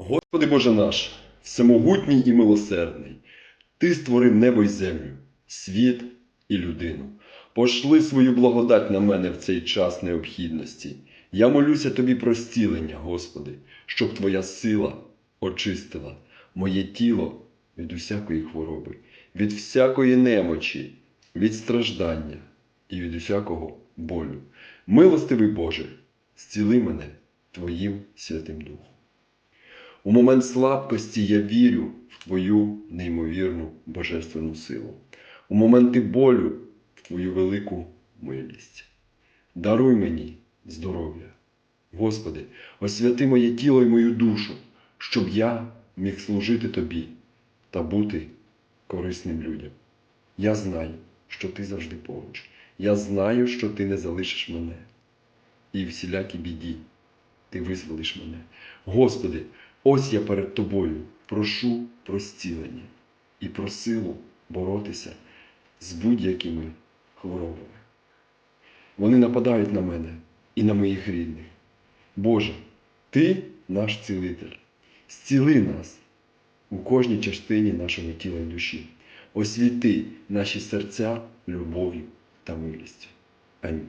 Господи Боже наш, всемогутній і милосердний, Ти створив небо й землю, світ і людину. Пошли свою благодать на мене в цей час необхідності. Я молюся тобі про зцілення, Господи, щоб Твоя сила очистила моє тіло від усякої хвороби, від всякої немочі, від страждання і від усякого болю. Милостивий Боже, зціли мене Твоїм Святим Духом. У момент слабкості я вірю в Твою неймовірну божественну силу. У моменти болю в Твою велику милість. Даруй мені здоров'я. Господи, освяти моє тіло і мою душу, щоб я міг служити Тобі та бути корисним людям. Я знаю, що Ти завжди поруч. Я знаю, що Ти не залишиш мене. І всілякій біді Ти визволиш мене. Господи, ось я перед Тобою прошу про зцілення і про силу боротися з будь-якими хворобами. Вони нападають на мене і на моїх рідних. Боже, Ти наш цілитель. Зціли нас у кожній частині нашого тіла і душі. Освіти наші серця любов'ю та милістю. Амінь.